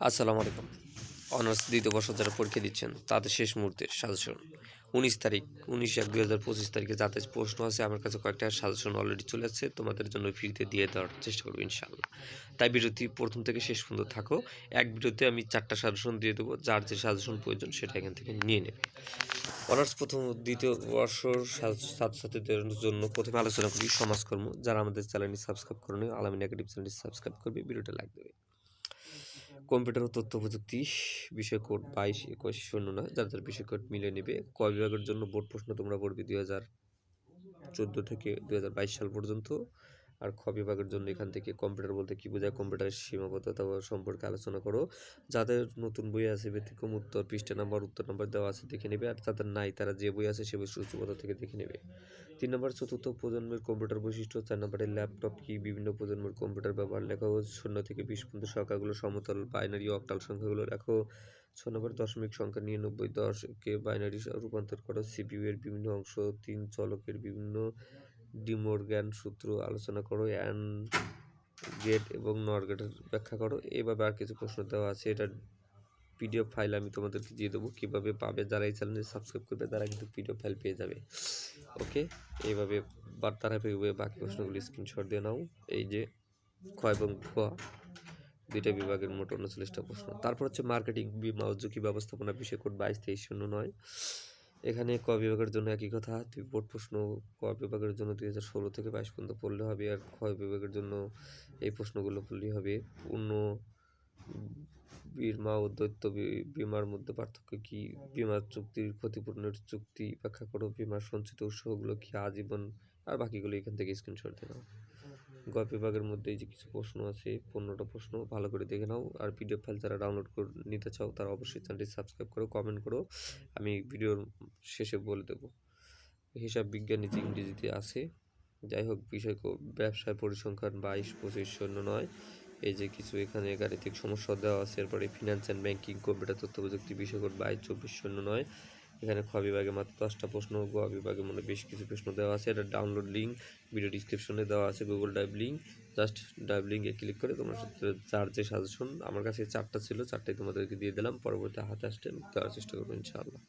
আসসালামু আলাইকুম। অনার্স দ্বিতীয় বর্ষ যারা পরীক্ষা দিচ্ছেন, তাদের শেষ মুহূর্তের সাজেশন। উনিশ তারিখ, উনিশ এক দুই হাজার পঁচিশ তারিখে যাতে প্রশ্ন আছে, আমার কাছে কয়েকটা সাজেশন অলরেডি চলে আসছে, তোমাদের জন্য ফ্রিতে দিয়ে দেওয়ার চেষ্টা করব ইনশাল্লাহ তাই বিরতি প্রথম থেকে শেষ পর্যন্ত থাকো। এক ভিডিওতে আমি চারটা সাজেশন দিয়ে দেবো, যার যে সাজেশন প্রয়োজন সেটা এখান থেকে নিয়ে নেবে। অনার্স প্রথম দ্বিতীয় বর্ষর ছাত্র- ছাত্রছাত্রীদের জন্য প্রথমে আলোচনা করি সমাজকর্ম। যারা আমাদের চ্যানেলটি সাবস্ক্রাইব করে করেনি, আলামিন একাডেমি চ্যানেলটি সাবস্ক্রাইব করবে, ভিডিওটা লাইক দেবে। কম্পিউটার ও তথ্য প্রযুক্তি বিষয় কোড বাইশ, একুশ, শূন্য নয়, যার যার বিষয় কোড মিলে নেবে। ক বিভাগের জন্য বোর্ড প্রশ্ন তোমরা পড়বে দুই হাজার চোদ্দ থেকে দুই হাজার বাইশ সাল পর্যন্ত। আর খ বিভাগের জন্য এখান থেকে কম্পিউটার বলতে কী বোঝায়? কম্পিউটারের সীমাবদ্ধতা সম্পর্কে আলোচনা করো। যাদের নতুন বই আছে, ব্যতিক্রম উত্তর পৃষ্ঠা নাম্বার, উত্তর নাম্বার দেওয়া আছে, দেখে নেবে। আর যাদের নাই, তারা যে বই আছে, সে বই সূচিপত্র থেকে দেখে নেবে। তিন নম্বর, চতুর্থ প্রজন্মের কম্পিউটার বৈশিষ্ট্য। চার নম্বরে, ল্যাপটপ কি বিভিন্ন প্রজন্মের কম্পিউটার ব্যবহার লেখা? শূন্য থেকে বিশ পর্যন্ত সংখ্যাগুলো, সমতল, বাইনারি, অক্টাল সংখ্যাগুলো লেখো। ছ নম্বর, দশমিক সংখ্যা নিরানব্বই দশকে বাইনারি রূপান্তর করো। সিপিইউ এর বিভিন্ন অংশ, তিন চলকের বিভিন্ন ডিমোরগ্যান সূত্র আলোচনা করো অ্যান্ড গেট এবং নর গেটের ব্যাখ্যা করো। এইভাবে আর কিছু প্রশ্ন দেওয়া আছে, এটা পিডিএফ ফাইল আমি তোমাদেরকে দিয়ে দেবো। কীভাবে পাবে যারা এই চ্যানেলে সাবস্ক্রাইব করবে, তারা কিন্তু পিডিএফ ফাইল পেয়ে যাবে। ওকে? এইভাবে বার্তারা পেয়ে বাকি প্রশ্নগুলি স্ক্রিনশট দিয়ে নাও। এই যে খ এবং খ দুইটা বিভাগের মোট উনচল্লিশটা প্রশ্ন। তারপর হচ্ছে মার্কেটিং, বিমা ও ঝুঁকি ব্যবস্থাপনা বিষয় কোড বাইশ, তেইশ, শূন্য, নয়। এখানে ক বিভাগের জন্য একই কথা। তুই বোর্ড প্রশ্ন, ক বিভাগের জন্য দুই হাজার ষোলো থেকে বাইশ পর্যন্ত পড়লে হবে আর খ বিভাগের জন্য এই প্রশ্নগুলো পড়লেই হবে। পূর্ণ বিমা ও দ্বৈত বি- বিমার মধ্যে পার্থক্য কি? বিমা চুক্তির ক্ষতিপূরণের চুক্তি ব্যাখ্যা করো। বিমার সঞ্চিত উৎসগুলো কি? আজীবন আর বাকিগুলো এখান থেকে স্ক্রিনশট দিয়ে নাও গ বিভাগের মধ্যে যে কিছু প্রশ্ন আছে, পনেরোটা প্রশ্ন, ভালো করে দেখে নাও। আর পিডিএফ ফাইল যারা ডাউনলোড করে নিতে চাও, তারা অবশ্যই চ্যানেলটি সাবস্ক্রাইব করো কমেন্ট করো। আমি ভিডিওর শেষে বলে দেবো। হিসাব বিজ্ঞান নীতি ইংরেজিতে আছে। যাই হোক, বিষয় ব্যবসায় পরিসংখ্যান বাইশ পঁচিশ শূন্য নয়। এই যে কিছু এখানে গাণিতিক সমস্যা দেওয়া আছে, এরপরে ফিনান্স অ্যান্ড ব্যাংকিং কম্পিউটার তথ্য প্রযুক্তি বিষয় বাইশ চব্বিশ শূন্য নয়। এখানে খ বিভাগে মাত্র দশটা প্রশ্ন, গ বিভাগে মানে বেশ কিছু প্রশ্ন দেওয়া আছে। এটা ডাউনলোড লিঙ্ক ভিডিও ডিসক্রিপশনে দেওয়া আছে Google drive link just drive লিঙ্কে ক্লিক করে তোমরা চার যে সাজেশন আমার কাছে চারটা ছিল, চারটাই তোমাদেরকে দিয়ে দিলাম, পরবর্তী হাতে আসতে দেওয়ার চেষ্টা করব ইনশাআল্লাহ।